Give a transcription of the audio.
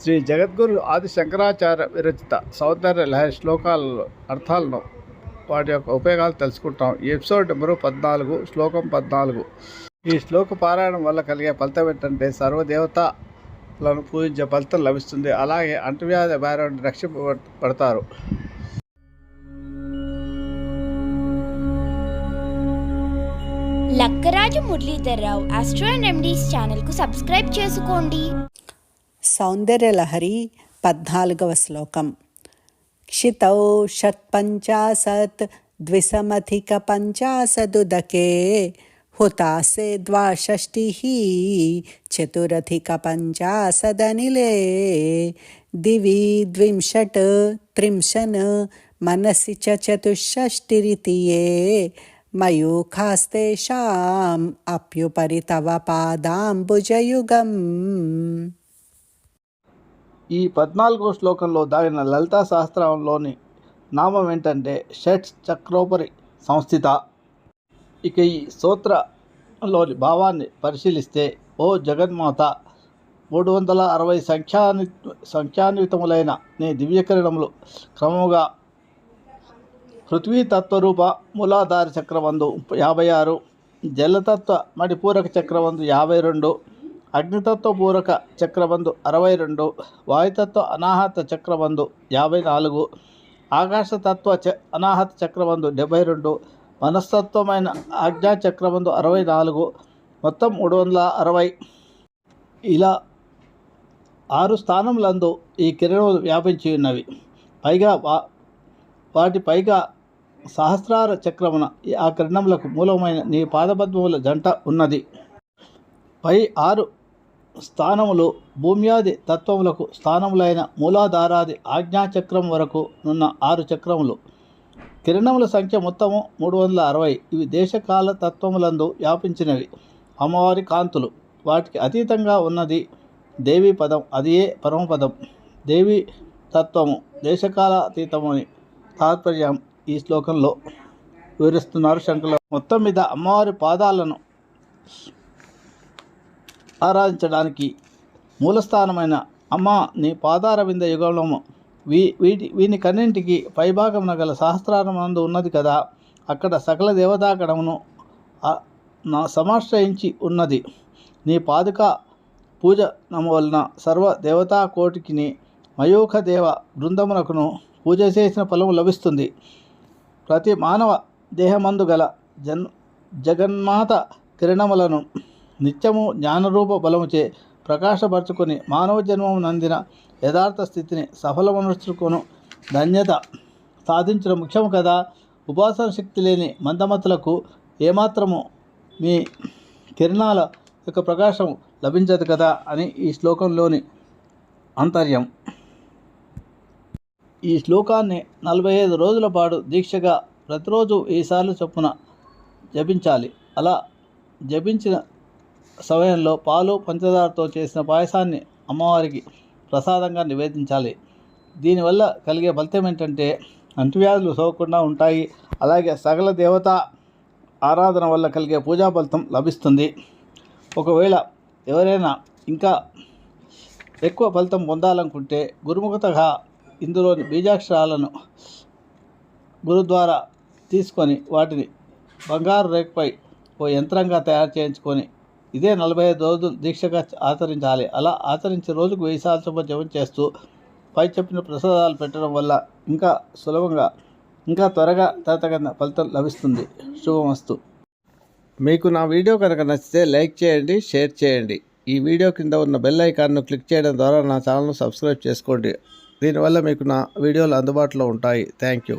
శ్రీ జగద్గురు ఆది శంకరాచార్య విరచిత సౌందర్య లహరి శ్లోకాల అర్థాలను వాటి యొక్క ఉపయోగాలు తెలుసుకుంటాం. ఎపిసోడ్ నెంబరు పద్నాలుగు శ్లోకం పద్నాలుగు. ఈ శ్లోక పారాయణం వల్ల కలిగే ఫలితం ఏంటంటే సర్వదేవతలను పూజించే ఫలితం లభిస్తుంది. అలాగే అంటువ్యాధి బారి రక్షింపబడతారు. Lakkaraju Muralidharrao astro and remedies ఛానల్కు సబ్స్క్రైబ్ చేసుకోండి. సౌందర్యలహరి పద్నాలుగవ శ్లోకం క్షితౌ షట్పంచాశత్ ద్విసమధిక పంచాశదుదకే హుతాసే ద్వాషష్టిः చతురధిక పంచాశదనిలే దివి ద్వింషట్ త్రింశన్ మనసి చ చతుషష్టిరితి ఏ మయూఖాస్తేషాం అప్యుపరి తవ పాదాంబుజయుగం ఈ పద్నాలుగో శ్లోకంలో దాగిన లలితా శాస్త్రంలోని నామం ఏంటంటే షట్ చక్రోపరి సంస్థిత. ఇక ఈ సూత్రలోని భావాన్ని పరిశీలిస్తే ఓ జగన్మాత మూడు వందల అరవై సంఖ్యాని సంఖ్యాన్వితములైన నీ దివ్యకిరణములు క్రమముగా పృథ్వీ తత్వరూప మూలాధార చక్రవందు యాభై ఆరు జలతత్వ మడిపూరక చక్రవందు యాభై రెండు అగ్నితత్వ పూరక చక్రబంధు అరవై రెండు వాయుతత్వ అనాహత చక్రబంధు యాభై నాలుగు ఆకాశతత్వ చ అనాహత చక్రబంధు డెబ్బై రెండు మనస్తత్వమైన ఆజ్ఞా చక్రబంధు అరవై నాలుగు మొత్తం మూడు వందల అరవై. ఇలా ఆరు స్థానములందు ఈ కిరణములు వ్యాపించి ఉన్నవి. పైగా వా వాటి పైగా సహస్రార చక్రమున ఆ కిరణములకు మూలమైన నీ పాదపద్మముల జంట ఉన్నది. పై ఆరు స్థానములు భూమ్యాది తత్వములకు స్థానములైన మూలాధారాది ఆజ్ఞాచక్రం వరకు నున్న ఆరు చక్రములు. కిరణముల సంఖ్య మొత్తము మూడు వందల అరవై. ఇవి దేశకాల తత్వములందు వ్యాపించినవి. అమ్మవారి కాంతులు. వాటికి అతీతంగా ఉన్నది దేవీ పదం. అదియే పరమపదం. దేవి తత్వము. దేశకాల అతీతము అని తాత్పర్యం ఈ శ్లోకంలో వివరిస్తున్నారు శంకర్లు. మొత్తం మీద అమ్మవారి పాదాలను ఆరాధించడానికి మూలస్థానమైన అమ్మ నీ పాదారవింద యుగంలో వీ వీటి వీని కన్నింటికి పైభాగమున గల సహస్రారమందు ఉన్నది కదా అక్కడ సకల దేవతాగణమును నా సమాశ్రయించి ఉన్నది. నీ పాదుక పూజ వలన సర్వ దేవతా కోటికిని మయూఖ దేవ బృందమునకును పూజ చేసిన ఫలము లభిస్తుంది. ప్రతి మానవ దేహమందు గల జన్ జగన్మాత కిరణములను నిత్యము జ్ఞానరూప బలముచే ప్రకాశపరచుకొని మానవ జన్మము నందిన యథార్థ స్థితిని సఫలమనుచుకొను ధన్యత సాధించడం ముఖ్యము కదా. ఉపాసన శక్తి లేని మందమతులకు ఏమాత్రము మీ కిరణాల యొక్క ప్రకాశం లభించదు కదా అని ఈ శ్లోకంలోని అంతర్యం. ఈ శ్లోకాన్ని నలభై ఐదు రోజుల పాటు దీక్షగా ప్రతిరోజు ఈసార్లు చొప్పున జపించాలి. అలా జపించిన సమయంలో పాలు పంచదారతో చేసిన పాయసాన్ని అమ్మవారికి ప్రసాదంగా నివేదించాలి. దీనివల్ల కలిగే ఫలితం ఏంటంటే అంటువ్యాధులు సోకకుండా ఉంటాయి. అలాగే సకల దేవత ఆరాధన వల్ల కలిగే పూజా ఫలితం లభిస్తుంది. ఒకవేళ ఎవరైనా ఇంకా ఎక్కువ ఫలితం పొందాలనుకుంటే గురుముఖతగా ఇందులోని బీజాక్షరాలను గురు ద్వారా తీసుకొని వాటిని బంగారు రేఖపై ఓ యంత్రంగా తయారు చేయించుకొని ఇదే నలభై ఐదు రోజులు దీక్షగా ఆచరించాలి. అలా ఆచరించే రోజుకు వెయ్యి సార్లు జపం చేస్తూ పై చెప్పిన ప్రసాదాలు పెట్టడం వల్ల ఇంకా సులభంగా ఇంకా త్వరగా తగిన ఫలితం లభిస్తుంది. శుభమస్తు. మీకు నా వీడియో కనుక నచ్చితే లైక్ చేయండి షేర్ చేయండి. ఈ వీడియో కింద ఉన్న బెల్ ఐకాన్ను క్లిక్ చేయడం ద్వారా నా ఛానల్ను సబ్స్క్రైబ్ చేసుకోండి. దీనివల్ల మీకు నా వీడియోలు అందుబాటులో ఉంటాయి. Thank you.